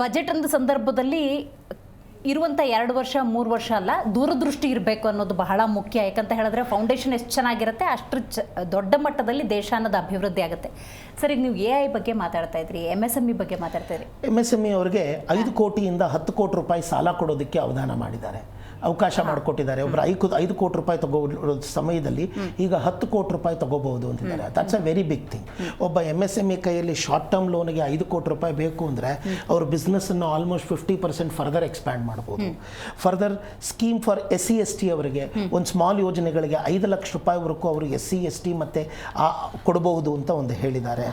Budget ಅಂದ ಸಂದರ್ಭದಲ್ಲಿ ಇರುವಂಥ ಎರಡು ವರ್ಷ, ಮೂರು ವರ್ಷ ಅಲ್ಲ, ದೂರದೃಷ್ಟಿ ಇರಬೇಕು ಅನ್ನೋದು ಬಹಳ ಮುಖ್ಯ. ಯಾಕಂತ ಹೇಳಿದ್ರೆ ಫೌಂಡೇಶನ್ ಎಷ್ಟು ಚೆನ್ನಾಗಿರುತ್ತೆ ಅಷ್ಟು ಚ ದೊಡ್ಡ ಮಟ್ಟದಲ್ಲಿ ದೇಶ ಅನ್ನೋದು ಅಭಿವೃದ್ಧಿ ಆಗುತ್ತೆ. ಸರಿ, ನೀವು ಎ ಐ ಬಗ್ಗೆ ಮಾತಾಡ್ತಾ ಇದ್ರಿ ಎಂ ಎಸ್ ಎಂ ಇ ಬಗ್ಗೆ ಮಾತಾಡ್ತಾ ಇದ್ರಿ. ಎಂ ಎಸ್ ಎಂ ಇ ಅವರಿಗೆ ಐದು ಕೋಟಿಯಿಂದ ಹತ್ತು ಕೋಟಿ ರೂಪಾಯಿ ಸಾಲ ಕೊಡೋದಕ್ಕೆ ಅವಧಾನ ಮಾಡಿದ್ದಾರೆ. ಅವಕಾಶ ಮಾಡಿಕೊಟ್ಟಿದ್ದಾರೆ. ಒಬ್ಬರು ಐದು ಐದು ಕೋಟಿ ರೂಪಾಯಿ ತಗೋ ಸಮಯದಲ್ಲಿ ಈಗ ಹತ್ತು ಕೋಟಿ ರೂಪಾಯಿ ತಗೋಬಹುದು ಅಂತಿದ್ದಾರೆ. That's a very big thing ಒಬ್ಬ ಎಂ ಎಸ್ ಎಂ ಇ ಕೈಯಲ್ಲಿ ಶಾರ್ಟ್ ಟರ್ಮ್ ಲೋನ್ಗೆ ಐದು ಕೋಟಿ ರೂಪಾಯಿ ಬೇಕು ಅಂದರೆ ಅವ್ರ ಬಿಸ್ನೆಸ್ಸನ್ನು almost fifty percent further expand ಮಾಡ್ಬೋದು. Further scheme for S C S T ಅವರಿಗೆ ಒಂದು ಸ್ಮಾಲ್ ಯೋಜನೆಗಳಿಗೆ ಐದು ಲಕ್ಷ ರೂಪಾಯಿವರೆಗೂ ಅವರು ಎಸ್ ಸಿ ಎಸ್ ಟಿ ಮತ್ತೆ ಕೊಡಬಹುದು ಅಂತ ಒಂದು ಹೇಳಿದ್ದಾರೆ.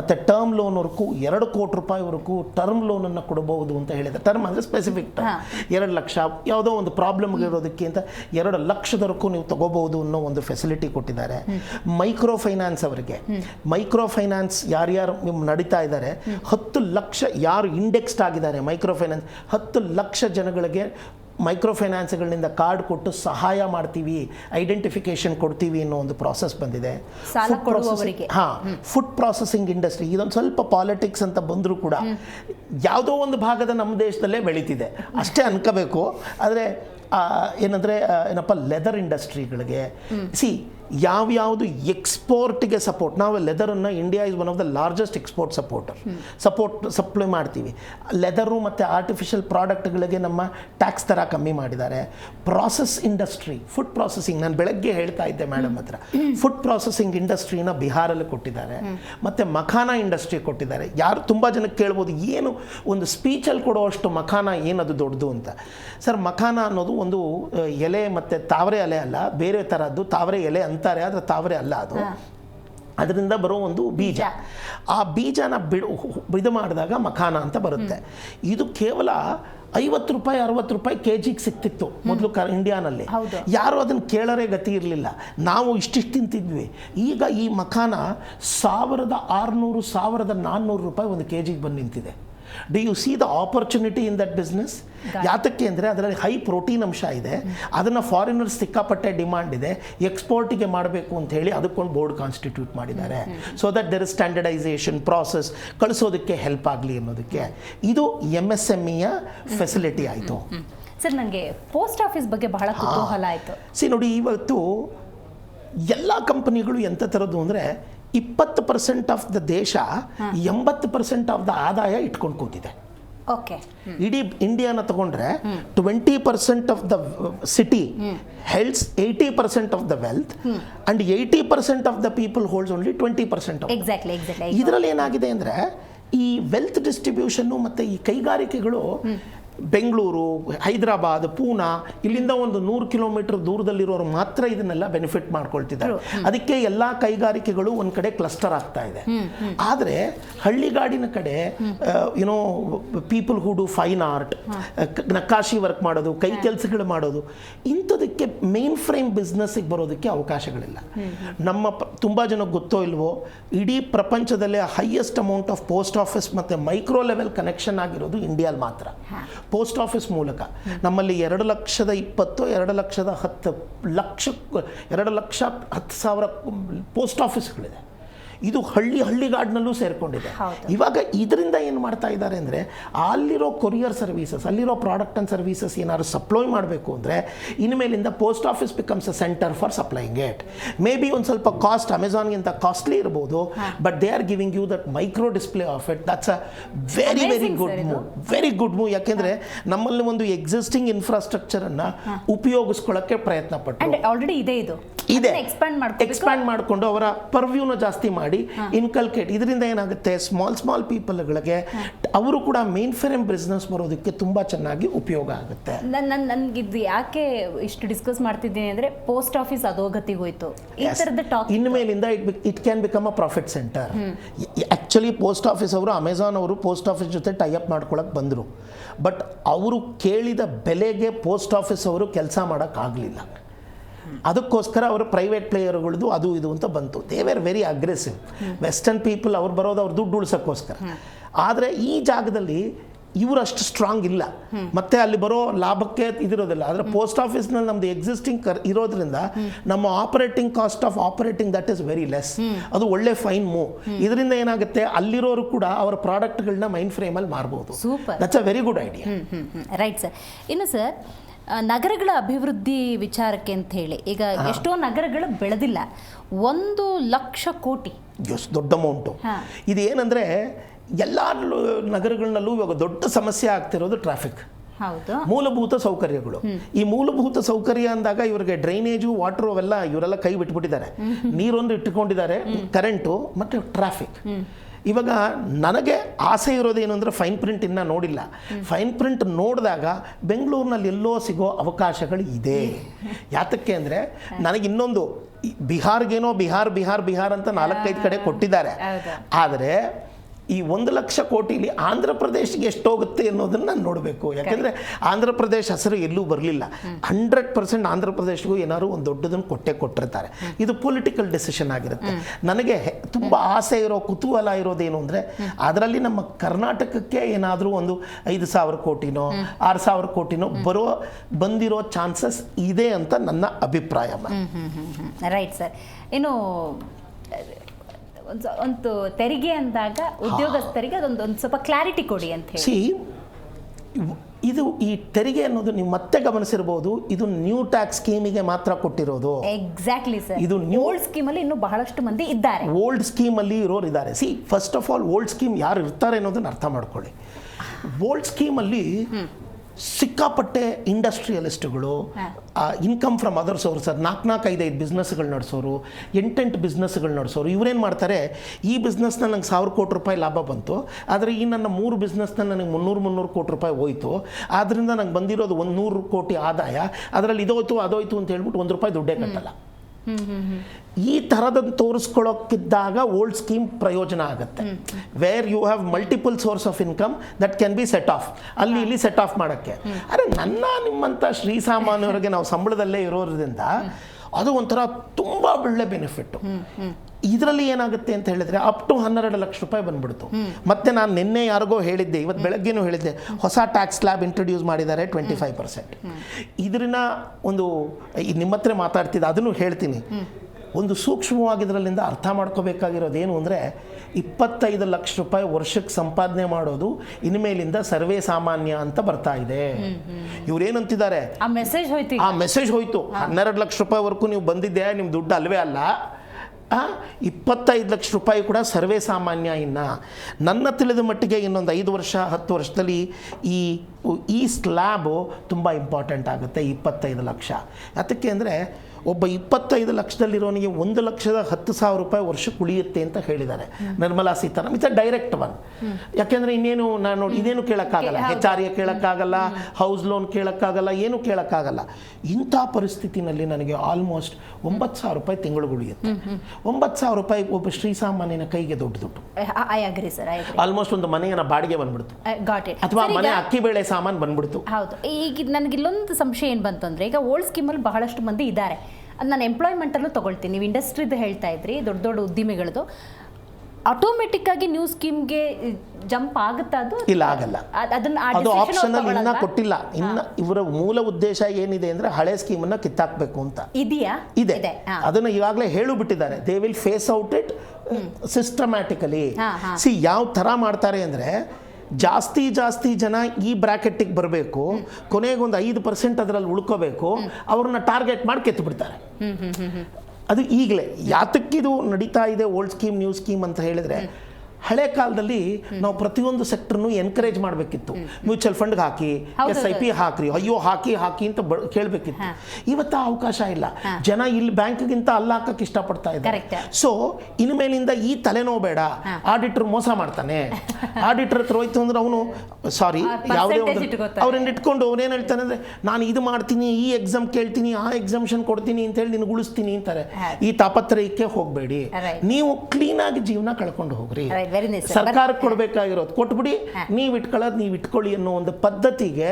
ಮತ್ತೆ ಟರ್ಮ್ ಲೋನ್ ಲೋನ್ವರೆಗೂ ಎರಡು ಕೋಟಿ ರೂಪಾಯಿವರೆಗೂ ಟರ್ಮ್ ಲೋನನ್ನು ಕೊಡಬಹುದು ಅಂತ ಹೇಳಿದ್ದಾರೆ. ಟರ್ಮ್ ಅಂದರೆ ಸ್ಪೆಸಿಫಿಕ್ ಟರ್ಮ್ ಎರಡು ಲಕ್ಷ ಯಾವುದೋ ಒಂದು ಪ್ರಾಬ್ಲಮ್ ಇರೋದಕ್ಕೆ ಅಂತ ಎರಡು ಲಕ್ಷದವರೆಗೂ ನೀವು ತಗೋಬಹುದು ಅನ್ನೋ ಒಂದು ಫೆಸಿಲಿಟಿ ಕೊಟ್ಟಿದ್ದಾರೆ. ಮೈಕ್ರೋ ಫೈನಾನ್ಸ್ ಅವರಿಗೆ. ಮೈಕ್ರೋ ಫೈನಾನ್ಸ್ ಯಾರ್ಯಾರು ನಿಮ್ಮ ನಡೀತಾ ಇದ್ದಾರೆ ಹತ್ತು ಲಕ್ಷ ಯಾರು ಇಂಡೆಕ್ಸ್ಡ್ ಆಗಿದ್ದಾರೆ ಮೈಕ್ರೋ ಫೈನಾನ್ಸ್ ಹತ್ತು ಲಕ್ಷ ಜನಗಳಿಗೆ ಮೈಕ್ರೋ ಫೈನಾನ್ಸ್ಗಳಿಂದ ಕಾರ್ಡ್ ಕೊಟ್ಟು ಸಹಾಯ ಮಾಡ್ತೀವಿ ಐಡೆಂಟಿಫಿಕೇಶನ್ ಕೊಡ್ತೀವಿ ಅನ್ನೋ ಒಂದು ಪ್ರಾಸೆಸ್ ಬಂದಿದೆ. ಹಾ ಫುಡ್ ಪ್ರಾಸೆಸಿಂಗ್ ಇಂಡಸ್ಟ್ರಿ ಇದೊಂದು ಸ್ವಲ್ಪ ಪಾಲಿಟಿಕ್ಸ್ ಅಂತ ಬಂದರೂ ಕೂಡ ಯಾವುದೋ ಒಂದು ಭಾಗದ ನಮ್ಮ ದೇಶದಲ್ಲೇ ಬೆಳೀತಿದೆ. ಅಷ್ಟೇ ಅನ್ಕೋಬೇಕು ಆದರೆ ಏನಂದರೆ ಏನಪ್ಪ ಲೆದರ್ ಇಂಡಸ್ಟ್ರಿಗಳಿಗೆ ಸಿ ಯಾವ್ಯಾವುದು ಎಕ್ಸ್ಪೋರ್ಟ್ಗೆ ಸಪೋರ್ಟ್ ನಾವು ಲೆದರನ್ನು India is one of the largest export supporter support supply ಮಾಡ್ತೀವಿ. ಲೆದರು ಮತ್ತು ಆರ್ಟಿಫಿಷಿಯಲ್ ಪ್ರಾಡಕ್ಟ್ಗಳಿಗೆ ನಮ್ಮ ಟ್ಯಾಕ್ಸ್ ದರ ಕಮ್ಮಿ ಮಾಡಿದ್ದಾರೆ. ಪ್ರಾಸೆಸ್ ಇಂಡಸ್ಟ್ರಿ ಫುಡ್ ಪ್ರಾಸೆಸಿಂಗ್ ನಾನು ಬೆಳಗ್ಗೆ ಹೇಳ್ತಾ ಇದ್ದೆ ಮೇಡಮ್ ಹತ್ರ. ಫುಡ್ ಪ್ರಾಸೆಸಿಂಗ್ ಇಂಡಸ್ಟ್ರಿನ ಬಿಹಾರಲ್ಲಿ ಕೊಟ್ಟಿದ್ದಾರೆ. ಮತ್ತು ಮಖಾನ ಇಂಡಸ್ಟ್ರಿ ಕೊಟ್ಟಿದ್ದಾರೆ. ಯಾರು ತುಂಬ ಜನಕ್ಕೆ ಕೇಳ್ಬೋದು ಏನು ಒಂದು ಸ್ಪೀಚಲ್ಲಿ ಕೊಡುವಷ್ಟು ಮಖಾನ ಏನದು ದೊಡ್ಡದು ಅಂತ. ಸರ್ ಮಖಾನ ಅನ್ನೋದು ಒಂದು ಎಲೆ ಮತ್ತು ತಾವರೆ ಎಲೆ ಅಲ್ಲ ಬೇರೆ ಥರದ್ದು ತಾವರೆ ಎಲೆ ಅಂತಾರೆ ಆದರೆ ತಾವರೆ ಅಲ್ಲ ಅದು. ಅದರಿಂದ ಬರೋ ಒಂದು ಬೀಜ. ಆ ಬೀಜನ ಬಿಡು ಇದು ಮಾಡಿದಾಗ ಮಖಾನ ಅಂತ ಬರುತ್ತೆ. ಇದು ಕೇವಲ ಐವತ್ತು ರೂಪಾಯಿ ಅರವತ್ತು ರೂಪಾಯಿ ಕೆ ಜಿಗೆ ಸಿಕ್ತಿತ್ತು ಮೊದಲು ಕ ಇಂಡಿಯಾನಲ್ಲಿ. ಯಾರು ಅದನ್ನು ಕೇಳರೇ ಗತಿ ಇರಲಿಲ್ಲ. ನಾವು ಇಷ್ಟಿಷ್ಟು ತಿಂತಿದ್ವಿ. ಈಗ ಈ ಮಖಾನ ಸಾವಿರದ ಆರುನೂರು ಸಾವಿರದ ನಾನ್ನೂರು ರೂಪಾಯಿ ಒಂದು ಕೆ ಜಿಗೆ ಬಂದು ನಿಂತಿದೆ. Do you see the opportunity in that business ಯಾತಕ್ಕೆ ಅಂದರೆ ಅದರಲ್ಲಿ ಹೈ ಪ್ರೋಟೀನ್ ಅಂಶ ಇದೆ. ಅದನ್ನು ಫಾರಿನರ್ಸ್ ಸಿಕ್ಕಾಪಟ್ಟೆ ಡಿಮಾಂಡ್ ಇದೆ. ಎಕ್ಸ್ಪೋರ್ಟಿಗೆ ಮಾಡಬೇಕು ಅಂತ ಹೇಳಿ ಅದಕ್ಕೊಂದು ಬೋರ್ಡ್ ಕಾನ್ಸ್ಟಿಟ್ಯೂಟ್ ಮಾಡಿದ್ದಾರೆ. So that there is standardization process ಕಳಿಸೋದಕ್ಕೆ help ಆಗಲಿ ಅನ್ನೋದಕ್ಕೆ. ಇದು ಎಂ ಎಸ್ ಎಂ ಇಯ ಫೆಸಿಲಿಟಿ ಆಯಿತು. ಸರ್ ನನಗೆ ಪೋಸ್ಟ್ ಆಫೀಸ್ ಬಗ್ಗೆ ಬಹಳ ಕುತೂಹಲ ಆಯಿತು. ಸಿ ನೋಡಿ ಇವತ್ತು ಎಲ್ಲ ಕಂಪನಿಗಳು ಎಂಥ ಥರದ್ದು ಅಂದರೆ ಇಪ್ಪತ್ತು ಪರ್ಸೆಂಟ್ ಆಫ್ ದ ದೇಶ ಎಂಬತ್ತು ಪರ್ಸೆಂಟ್ ಆಫ್ ದ ಆದಾಯ ಇಟ್ಕೊಂಡು ಕೂತಿದೆ. ಓಕೆ. ಇಡೀ ಇಂಡಿಯಾನ ತಗೊಂಡ್ರೆ twenty percent of the city holds eighty percent of the wealth and eighty percent of the people holds only twenty percent of exactly exactly ಇದರಲ್ಲಿ ಏನಾಗಿದೆ ಅಂದರೆ ಈ ವೆಲ್ತ್ ಡಿಸ್ಟ್ರಿಬ್ಯೂಷನ್ನು ಮತ್ತು ಈ ಕೈಗಾರಿಕೆಗಳು ಬೆಂಗಳೂರು ಹೈದರಾಬಾದ್ ಪೂನಾ ಇಲ್ಲಿಂದ ಒಂದು ನೂರು ಕಿಲೋಮೀಟರ್ ದೂರದಲ್ಲಿರೋರು ಮಾತ್ರ ಇದನ್ನೆಲ್ಲ ಬೆನಿಫಿಟ್ ಮಾಡ್ಕೊಳ್ತಿದ್ದಾರೆ. ಅದಕ್ಕೆ ಎಲ್ಲ ಕೈಗಾರಿಕೆಗಳು ಒಂದು ಕಡೆ ಕ್ಲಸ್ಟರ್ ಆಗ್ತಾ ಇದೆ. ಆದರೆ ಹಳ್ಳಿಗಾಡಿನ ಕಡೆ you know people who. Do fine art ನಕಾಶಿ work ಮಾಡೋದು ಕೈ ಕೆಲಸಗಳು ಮಾಡೋದು ಇಂಥದಕ್ಕೆ ಮೇನ್ ಫ್ರೇಮ್ ಬಿಸ್ನೆಸ್ಸಿಗೆ ಬರೋದಕ್ಕೆ ಅವಕಾಶಗಳಿಲ್ಲ. ನಮ್ಮ ತುಂಬ ಜನಕ್ಕೆ ಗೊತ್ತೋ ಇಲ್ವೋ ಇಡೀ ಪ್ರಪಂಚದಲ್ಲೇ highest amount of post office ಮತ್ತು ಮೈಕ್ರೋ ಲೆವೆಲ್ ಕನೆಕ್ಷನ್ ಆಗಿರೋದು ಇಂಡಿಯಾದಲ್ಲಿ ಮಾತ್ರ. ಪೋಸ್ಟ್ ಆಫೀಸ್ ಮೂಲಕ. ನಮ್ಮಲ್ಲಿ ಎರಡು ಲಕ್ಷದ ಇಪ್ಪತ್ತು, ಎರಡು ಲಕ್ಷದ ಹತ್ತು ಲಕ್ಷ, ಎರಡು ಲಕ್ಷ ಹತ್ತು ಸಾವಿರ ಪೋಸ್ಟ್ ಆಫೀಸ್ಗಳಿದೆ. ಇದು ಹಳ್ಳಿ ಹಳ್ಳಿಗಾಡಿನಲ್ಲೂ ಸೇರಿಕೊಂಡಿದೆ. ಇವಾಗ ಇದರಿಂದ ಏನು ಮಾಡ್ತಾ ಇದ್ದಾರೆ ಅಂದರೆ ಅಲ್ಲಿರೋ ಕೊರಿಯರ್ ಸರ್ವೀಸಸ್ ಅಲ್ಲಿರೋ ಪ್ರಾಡಕ್ಟ್ ಆ್ಯಂಡ್ ಸರ್ವೀಸಸ್ ಏನಾದ್ರು ಸಪ್ಲೈ ಮಾಡಬೇಕು ಅಂದರೆ ಇನ್ಮೇಲಿಂದ post office becomes a center for supplying it may be ಒಂದು ಸ್ವಲ್ಪ ಕಾಸ್ಟ್ ಅಮೆಝಾನ್ಗಿಂತ ಕಾಸ್ಟ್ಲಿ ಇರ್ಬೋದು but they are giving you that micro display of it that's a very very good. Move very good move ಯಾಕೆಂದರೆ ನಮ್ಮಲ್ಲಿ ಒಂದು existing ಇನ್ಫ್ರಾಸ್ಟ್ರಕ್ಚರನ್ನು ಉಪಯೋಗಿಸ್ಕೊಳ್ಳೋಕ್ಕೆ ಪ್ರಯತ್ನ ಪಟ್ಟು already ಇದೆ ಇದು. ಇದೆ. ಎಕ್ಸ್ಪ್ಯಾಂಡ್ ಮಾಡಿಕೊಂಡು ಅವರ ಪರ್ವ್ಯೂನ ಜಾಸ್ತಿ ಮಾಡಿ. ಇನ್ಕಲ್ಕೇಟ್ ಇದರಿಂದ ಏನಾಗುತ್ತೆ? ಸ್ಮಾಲ್ ಸ್ಮಾಲ್ ಪೀಪಲ್ಗಳಿಗೆ ಅವರು ಕೂಡ ಮೇನ್ ಫ್ರೇಮ್ ಬಿಸ್ನೆಸ್ ಬರೋದಕ್ಕೆ ತುಂಬ ಚೆನ್ನಾಗಿ ಉಪಯೋಗ ಆಗುತ್ತೆ. ನಾನು ಯಾಕೆ ಇಷ್ಟು ಡಿಸ್ಕಸ್ ಮಾಡ್ತಿದ್ದೀನಿ ಅಂದ್ರೆ ಪೋಸ್ಟ್ ಆಫೀಸ್ ಹೋಯ್ತು. ಈ ತರದ talk ಇನ್ಮೇಲಿಂದ it it can become a profit center actually post office ಅವರು ಅಮೆಝಾನ್ ಅವರು ಪೋಸ್ಟ್ ಆಫೀಸ್ ಜೊತೆ ಟೈ ಅಪ್ ಮಾಡ್ಕೊಳಕ್ಕೆ ಬಂದರು. ಬಟ್ ಅವರು ಕೇಳಿದ ಬೆಲೆಗೆ ಪೋಸ್ಟ್ ಆಫೀಸ್ ಅವರು ಕೆಲಸ ಮಾಡೋಕ್ಕಾಗಲಿಲ್ಲ ಅದಕ್ಕೋಸ್ಕರ ಅವರು ಪ್ರೈವೇಟ್ ಪ್ಲೇಯರ್ಗಳದ್ದು ಅದು ಇದು ಅಂತ ಬಂತು. They were very aggressive western people ಅವ್ರು ಬರೋದು ಅವ್ರು ದುಡ್ಡು ಉಳಿಸೋಕ್ಕೋಸ್ಕರ. ಆದರೆ ಈ ಜಾಗದಲ್ಲಿ ಇವರು ಅಷ್ಟು ಸ್ಟ್ರಾಂಗ್ ಇಲ್ಲ. ಮತ್ತೆ ಅಲ್ಲಿ ಬರೋ ಲಾಭಕ್ಕೆ ಇದಿರೋದಿಲ್ಲ. ಆದರೆ ಪೋಸ್ಟ್ ಆಫೀಸ್ನಲ್ಲಿ ನಮ್ದು ಎಕ್ಸಿಸ್ಟಿಂಗ್ ಕರ್ ಇರೋದ್ರಿಂದ ನಮ್ಮ operating cost of operating that is very less ಅದು ಒಳ್ಳೆ ಫೈನ್ ಮೂ ಇದರಿಂದ ಏನಾಗುತ್ತೆ? ಅಲ್ಲಿರೋರು ಕೂಡ ಅವರ ಪ್ರಾಡಕ್ಟ್ಗಳನ್ನ ಮೈಂಡ್ ಫ್ರೇಮಲ್ಲಿ ಮಾರ್ಬೋದು. Super that's a very good idea right sir ಇನ್ನು ಸರ್ ನಗರಗಳ ಅಭಿವೃದ್ಧಿ ವಿಚಾರಕ್ಕೆ ಅಂತ ಹೇಳಿ. ಈಗ ಎಷ್ಟೋ ನಗರಗಳು ಬೆಳೆದಿಲ್ಲ. ಒಂದು ಲಕ್ಷ ಕೋಟಿ. ಎಷ್ಟು ದೊಡ್ಡ ಅಮೌಂಟು ಇದು ಏನಂದ್ರೆ ಎಲ್ಲ ನಗರಗಳಲ್ಲೂ ಇವಾಗ ದೊಡ್ಡ ಸಮಸ್ಯೆ ಆಗ್ತಿರೋದು ಟ್ರಾಫಿಕ್ ಹೌದು. ಮೂಲಭೂತ ಸೌಕರ್ಯಗಳು. ಈ ಮೂಲಭೂತ ಸೌಕರ್ಯ ಅಂದಾಗ ಇವರಿಗೆ ಡ್ರೈನೇಜು ವಾಟರ್ ಅವೆಲ್ಲ ಇವರೆಲ್ಲ ಕೈ ಬಿಟ್ಬಿಟ್ಟಿದ್ದಾರೆ. ನೀರೊಂದು ಇಟ್ಟುಕೊಂಡಿದ್ದಾರೆ ಕರೆಂಟು ಮತ್ತು ಟ್ರಾಫಿಕ್ ಇವಾಗ ನನಗೆ ಆಸೆ ಇರೋದೇನು ಅಂದರೆ ಫೈನ್ ಪ್ರಿಂಟ್ ಇನ್ನ ನೋಡಿಲ್ಲ. ಫೈನ್ ಪ್ರಿಂಟ್ ನೋಡಿದಾಗ ಬೆಂಗಳೂರಿನಲ್ಲಿ ಎಲ್ಲೋ ಸಿಗೋ ಅವಕಾಶಗಳು ಇದೆ. ಯಾತಕ್ಕೆ ಅಂದರೆ ನನಗೆ ಇನ್ನೊಂದು ಬಿಹಾರ್ಗೇನೋ ಬಿಹಾರ್ ಬಿಹಾರ್ ಬಿಹಾರ್ ಅಂತ ನಾಲ್ಕೈದು ಕಡೆ ಕೊಟ್ಟಿದ್ದಾರೆ. ಆದರೆ ಈ ಒಂದು ಲಕ್ಷ ಕೋಟಿಲಿ ಆಂಧ್ರ ಪ್ರದೇಶ್ಗೆ ಎಷ್ಟೋಗುತ್ತೆ ಅನ್ನೋದನ್ನು ನಾನು ನೋಡಬೇಕು. ಯಾಕೆಂದರೆ ಆಂಧ್ರ ಪ್ರದೇಶ ಹೆಸರು ಎಲ್ಲೂ ಬರಲಿಲ್ಲ. ಹಂಡ್ರೆಡ್ ಪರ್ಸೆಂಟ್ ಆಂಧ್ರ ಪ್ರದೇಶಗೂ ಏನಾದ್ರು ಒಂದು ದೊಡ್ಡದನ್ನು ಕೊಟ್ಟೆ ಕೊಟ್ಟಿರ್ತಾರೆ. ಇದು ಪೊಲಿಟಿಕಲ್ ಡಿಸಿಷನ್ ಆಗಿರುತ್ತೆ. ನನಗೆ ತುಂಬ ಆಸೆ ಇರೋ ಕುತೂಹಲ ಇರೋದೇನು ಅಂದರೆ ಅದರಲ್ಲಿ ನಮ್ಮ ಕರ್ನಾಟಕಕ್ಕೆ ಏನಾದರೂ ಒಂದು ಐದು ಸಾವಿರ ಕೋಟಿನೋ ಆರು ಸಾವಿರ ಕೋಟಿನೋ ಬರೋ ಬಂದಿರೋ ಚಾನ್ಸಸ್ ಇದೆ ಅಂತ ನನ್ನ ಅಭಿಪ್ರಾಯ ರೈಟ್ ಸರ್ ಇನ್ನು ಒಂದು ತೆರಿಗೆ ಅಂದಾಗ ಉದ್ಯೋಗಸ್ಥರಿಗೆ ಅದೊಂದು ಒಂದು ಸ್ವಲ್ಪ ಕ್ಲಾರಿಟಿ ಕೊಡಿ ಅಂತ ಹೇಳಿ. ಸಿ ಇದು ಈ ತೆರಿಗೆ ಅನ್ನೋದು ನೀವು ಮತ್ತೆ ಗಮನಿಸಿರ್ಬೋದು ಇದು ನ್ಯೂ ಟ್ಯಾಕ್ಸ್ ಸ್ಕೀಮಿಗೆ ಮಾತ್ರ ಕೊಟ್ಟಿರೋದು. ಎಕ್ಸಾಕ್ಟ್ಲಿ ಸರ್ ಇದು ನ್ಯೂಲ್ಡ್ ಸ್ಕೀಮ್ ಸ್ಕೀಮಲ್ಲಿ ಇನ್ನೂ ಬಹಳಷ್ಟು ಮಂದಿ ಇದ್ದಾರೆ. ಓಲ್ಡ್ ಸ್ಕೀಮಲ್ಲಿ ಇರೋರು ಇದ್ದಾರೆ. See first of all old scheme ಯಾರು ಇರ್ತಾರೆ ಅನ್ನೋದನ್ನ ಅರ್ಥ ಮಾಡ್ಕೊಳ್ಳಿ. ಓಲ್ಡ್ ಸ್ಕೀಮಲ್ಲಿ ಸಿಕ್ಕಾಪಟ್ಟೆ ಇಂಡಸ್ಟ್ರಿಯಲಿಸ್ಟ್ಗಳು ಇನ್ಕಮ್ ಫ್ರಮ್ ಅದರ್ ಸರ್ ನಾಲ್ಕು ನಾಲ್ಕು ಐದೈದು ಬಿಸ್ನೆಸ್ಗಳು ನಡೆಸೋರು ಎಂಟೆಂಟು ಬಿಸ್ನೆಸ್ಗಳು ನಡೆಸೋರು ಇವರೇನು ಮಾಡ್ತಾರೆ ಈ ಬಿಸ್ನೆಸ್ನ ನಂಗೆ ಸಾವಿರ ಕೋಟಿ ರೂಪಾಯಿ ಲಾಭ ಬಂತು ಆದರೆ ಈ ನನ್ನ ಮೂರು ಬಿಸ್ನೆಸ್ನ ನನಗೆ ಮುನ್ನೂರು ಮುನ್ನೂರು ಕೋಟಿ ರೂಪಾಯಿ ಹೋಯಿತು ಆದ್ದರಿಂದ ನಂಗೆ ಬಂದಿರೋದು ಒಂದು ನೂರು ಕೋಟಿ ಆದಾಯ ಅದರಲ್ಲಿ ಇದೋಯ್ತು ಅದೋಯ್ತು ಅಂತ ಹೇಳ್ಬಿಟ್ಟು ಒಂದು ರೂಪಾಯಿ ದುಡ್ಡೇ ಕಟ್ಟಲ್ಲ. ಈ ಥರದನ್ನು ತೋರಿಸ್ಕೊಳ್ಳೋಕ್ಕಿದ್ದಾಗ ಓಲ್ಡ್ ಸ್ಕೀಮ್ ಪ್ರಯೋಜನ ಆಗುತ್ತೆ. Where you have multiple source of income that can be set off ಅಲ್ಲಿ ಇಲ್ಲಿ ಸೆಟ್ ಆಫ್ ಮಾಡೋಕ್ಕೆ. ಅರೆ ನನ್ನ ನಿಮ್ಮಂಥ ಶ್ರೀಸಾಮಾನ್ಯರಿಗೆ ನಾವು ಸಂಬಳದಲ್ಲೇ ಇರೋದ್ರಿಂದ ಅದು ಒಂಥರ ತುಂಬ ಒಳ್ಳೆ ಬೆನಿಫಿಟ್ಟು ಇದರಲ್ಲಿ ಏನಾಗುತ್ತೆ ಅಂತ ಹೇಳಿದ್ರೆ ಅಪ್ ಟು ಹನ್ನೆರಡು ಲಕ್ಷ ರೂಪಾಯಿ ಬಂದ್ಬಿಡ್ತು. ಮತ್ತೆ ನಾನು ನಿನ್ನೆ ಯಾರಿಗೋ ಹೇಳಿದ್ದೆ ಇವತ್ತು ಬೆಳಗ್ಗೆನೂ ಹೇಳಿದ್ದೆ ಹೊಸ ಟ್ಯಾಕ್ಸ್ ಸ್ಲ್ಯಾಬ್ ಇಂಟ್ರೊಡ್ಯೂಸ್ ಮಾಡಿದ್ದಾರೆ ಟ್ವೆಂಟಿ ಫೈವ್ ಪರ್ಸೆಂಟ್ ಇದನ್ನ ಒಂದು ನಿಮ್ಮ ಹತ್ರ ಮಾತಾಡ್ತಿದ್ದೆ ಅದನ್ನು ಹೇಳ್ತೀನಿ. ಒಂದು ಸೂಕ್ಷ್ಮವಾಗಿ ಇದರಲ್ಲಿಂದ ಅರ್ಥ ಮಾಡ್ಕೋಬೇಕಾಗಿರೋದು ಏನು ಅಂದರೆ ಇಪ್ಪತ್ತೈದು ಲಕ್ಷ ರೂಪಾಯಿ ವರ್ಷಕ್ಕೆ ಸಂಪಾದನೆ ಮಾಡೋದು ಇನ್ಮೇಲಿಂದ ಸರ್ವೇ ಸಾಮಾನ್ಯ ಅಂತ ಬರ್ತಾ ಇದೆ. ಇವ್ರೇನಂತಿದ್ದಾರೆ? ಆ ಮೆಸೇಜ್ ಹೋಯ್ತು ಆ ಮೆಸೇಜ್ ಹೋಯ್ತು. ಹನ್ನೆರಡು ಲಕ್ಷ ರೂಪಾಯಿವರೆಗೂ ನೀವು ಬಂದಿದ್ದೆ ನಿಮ್ಮ ದುಡ್ಡು ಅಲ್ವೇ ಅಲ್ಲ. ಇಪ್ಪತ್ತೈದು ಲಕ್ಷ ರೂಪಾಯಿ ಕೂಡ ಸರ್ವೇ ಸಾಮಾನ್ಯ ಇನ್ನು. ನನ್ನ ತಿಳಿದ ಮಟ್ಟಿಗೆ ಇನ್ನೊಂದು ಐದು ವರ್ಷ, ಹತ್ತು ವರ್ಷದಲ್ಲಿ ಈ ಈ ಸ್ಲ್ಯಾಬು ತುಂಬ ಇಂಪಾರ್ಟೆಂಟ್ ಆಗುತ್ತೆ, ಇಪ್ಪತ್ತೈದು ಲಕ್ಷ. ಅದಕ್ಕೆ ಅಂದರೆ ಒಬ್ಬ ಇಪ್ಪತ್ತೈದು ಲಕ್ಷದಲ್ಲಿರೋನಿಗೆ ಒಂದು ಲಕ್ಷದ ಹತ್ತು ಸಾವಿರ ರೂಪಾಯಿ ವರ್ಷಕ್ಕೆ ಉಳಿಯುತ್ತೆ ಅಂತ ಹೇಳಿದ್ದಾರೆ Nirmala Sitaram it's direct one ಯಾಕೆಂದರೆ ಇನ್ನೇನು ನಾನು ನೋಡಿ ಇದೇನು ಕೇಳೋಕ್ಕಾಗಲ್ಲ. ಹೆಚ್ ಆರ್ ಎ ಕೇಳೋಕ್ಕಾಗಲ್ಲ ಹೌಸ್ ಲೋನ್ ಕೇಳೋಕ್ಕಾಗಲ್ಲ ಏನು ಕೇಳೋಕ್ಕಾಗಲ್ಲ. ಇಂಥ ಪರಿಸ್ಥಿತಿನಲ್ಲಿ ನನಗೆ ಆಲ್ಮೋಸ್ಟ್ ಒಂಬತ್ತು ಸಾವಿರ ರೂಪಾಯಿ ತಿಂಗಳು ಉಳಿಯುತ್ತೆ. ಒಂಬತ್ತು ಸಾವಿರ ರೂಪಾಯಿ ಒಬ್ಬ ಶ್ರೀಸಾಮಾನ್ಯನ ಕೈಗೆ ದೊಡ್ಡ ದುಡ್ಡು. ಐ ಅಗ್ರಿ ಸರ್ ಆಲ್ಮೋಸ್ಟ್ ಒಂದು ಮನೆಯನ್ನು ಬಾಡಿಗೆ ಬಂದ್ಬಿಡ್ತು. ಅಥವಾ ಮನೆ ಅಕ್ಕಿ ಬೇಳೆ ಸಾಮಾನು ಬಂದ್ಬಿಡ್ತು. ಹೌದು. ಈಗ ನನಗೆ ಇಲ್ಲೊಂದು ಸಂಶಯ ಏನು ಬಂತು ಅಂದರೆ ಈಗ ಓಲ್ಡ್ ಸ್ಕೀಮಲ್ಲಿ ಬಹಳಷ್ಟು ಮಂದಿ ಇದ್ದಾರೆ. ಅದು ನಾನು ಎಂಪ್ಲಾಯ್ಮೆಂಟಲ್ಲೂ ತೊಗೊಳ್ತೀನಿ. ನೀವು ಇಂಡಸ್ಟ್ರಿದು ಹೇಳ್ತಾ ಇದ್ರಿ ದೊಡ್ಡ ದೊಡ್ಡ ಉದ್ದಿಮೆಗಳದ್ದು ಆಟೋಮೆಟಿಕ್ ಆಗಿ ನ್ಯೂ ಸ್ಕೀಮ್ಗೆ ಜಂಪ್ ಆಗುತ್ತಾ ಅದು? ಇಲ್ಲ ಆಗಲ್ಲ. ಅದು decision ಆಪ್ಷನ್ ಅಲ್ಲಿ ಇನ್ನ ಕೊಟ್ಟಿಲ್ಲ. ಇನ್ನ ಇವರ ಮೂಲ ಉದ್ದೇಶ ಏನಿದೆ ಅಂದ್ರೆ ಹಳೆ ಸ್ಕೀಮ್ ಸ್ಕೀಮನ್ನ ಕಿತ್ತಾಕ್ಬೇಕು ಅಂತ. ಇದೆಯಾ? ಇದೆ. ಅದನ್ನ ಇವಾಗಲೇ ಹೇಳು ಬಿಟ್ಟಿದ್ದಾರೆ they will phase out it systematically. See ಯಾವ ಥರ ಮಾಡ್ತಾರೆ ಅಂದರೆ ಜಾಸ್ತಿ ಜಾಸ್ತಿ ಜನ ಈ ಬ್ರ್ಯಾಕೆಟಿಗೆ ಬರಬೇಕು ಕೊನೆಗೊಂದು ಐದು ಪರ್ಸೆಂಟ್ ಅದರಲ್ಲಿ ಉಳ್ಕೋಬೇಕು ಅವ್ರನ್ನ ಟಾರ್ಗೆಟ್ ಮಾಡಿ ಕೆತ್ತು ಬಿಡ್ತಾರೆ. ಅದು ಈಗಲೇ ಯಾತಕ್ಕಿದು ನಡೀತಾ ಇದೆ ಓಲ್ಡ್ ಸ್ಕೀಮ್ ನ್ಯೂ ಸ್ಕೀಮ್ ಅಂತ ಹೇಳಿದ್ರೆ ಹಳೆ ಕಾಲದಲ್ಲಿ ನಾವು ಪ್ರತಿಯೊಂದು ಸೆಕ್ಟರ್ನು ಎನ್ಕರೇಜ್ ಮಾಡಬೇಕಿತ್ತು. ಮ್ಯೂಚುವಲ್ ಫಂಡ್ಗೆ ಹಾಕಿ ಎಸ್ ಐ ಪಿ ಹಾಕ್ರಿ ಅಯ್ಯೋ ಹಾಕಿ ಹಾಕಿ ಅಂತ ಬ ಕೇಳಬೇಕಿತ್ತು. ಇವತ್ತು ಅವಕಾಶ ಇಲ್ಲ. ಜನ ಇಲ್ಲಿ ಬ್ಯಾಂಕ್ಗಿಂತ ಅಲ್ಲ ಹಾಕಕ್ಕೆ ಇಷ್ಟಪಡ್ತಾ ಇದ್ದಾರೆ. ಸೊ ಇನ್ಮೇಲಿಂದ ಈ ತಲೆನೋವು ಬೇಡ. ಆಡಿಟರ್ ಮೋಸ ಮಾಡ್ತಾನೆ. ಆಡಿಟರ್ ಹತ್ರ ಹೋಯ್ತು ಅಂದ್ರೆ ಅವನು ಸಾರಿ ಯಾವುದೇ ಒಂದು ಅವ್ರನ್ನ ಇಟ್ಕೊಂಡು ಅವ್ರೇನು ಹೇಳ್ತಾನೆ ಅಂದ್ರೆ ನಾನು ಇದು ಮಾಡ್ತೀನಿ ಈ ಎಕ್ಸಾಮ್ ಕೇಳ್ತೀನಿ ಆ ಎಕ್ಸಾಮ್ಷನ್ ಕೊಡ್ತೀನಿ ಅಂತ ಹೇಳಿ ನಿನ್ಗೆ ಉಳಿಸ್ತೀನಿ ಅಂತಾರೆ. ಈ ತಾಪತ್ರಯಕ್ಕೆ ಹೋಗಬೇಡಿ. ನೀವು ಕ್ಲೀನಾಗಿ ಜೀವನ ಕಳ್ಕೊಂಡು ಹೋಗ್ರಿ. Nice, sir. ಸರ್ಕಾರಕ್ಕೆ ಕೊಡ್ಬೇಕಾಗಿರೋದು. ಕೊಟ್ಬಿಡಿ ನೀವು ಇಟ್ಕೊಳ್ಳೋದು ನೀವು ಇಟ್ಕೊಳ್ಳಿ ಅನ್ನೋ ಒಂದು ಪದ್ಧತಿಗೆ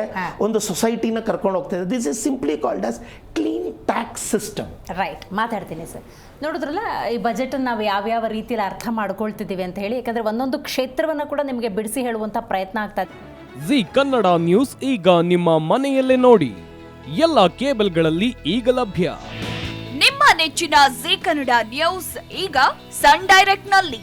ಒಂದು ಸೊಸೈಟಿನ ಕರ್ಕೊಂಡು ಹೋಗ್ತಾ ಇದೆ this is simply called as clean tax system right ಮಾತಾಡ್ತೀನಿ ಸರ್. ನೋಡಿದ್ರಲ್ಲ ಈ ಬಜೆಟನ್ನು ನಾವು ಯಾವ್ಯಾವ ರೀತಿಯಲ್ಲಿ ಅರ್ಥ ಮಾಡ್ಕೊಳ್ತಿದ್ದೀವಿ ಅಂತ ಹೇಳಿ ಯಾಕಂದ್ರೆ ಒಂದೊಂದು ಕ್ಷೇತ್ರವನ್ನು ಕೂಡ ನಿಮಗೆ ಬಿಡಿಸಿ ಹೇಳುವಂಥ ಪ್ರಯತ್ನ ಆಗ್ತಾ ಇದೆ. ಜಿ ಕನ್ನಡ ನ್ಯೂಸ್ ಈಗ ನಿಮ್ಮ ಮನೆಯಲ್ಲೇ ನೋಡಿ. ಎಲ್ಲ ಕೇಬಲ್ಗಳಲ್ಲಿ ಈಗ ಲಭ್ಯ. ನಿಮ್ಮ ನೆಚ್ಚಿನ ಜಿ ಕನ್ನಡ ನ್ಯೂಸ್ ಈಗ ಸನ್ ಡೈರೆಕ್ಟ್ನಲ್ಲಿ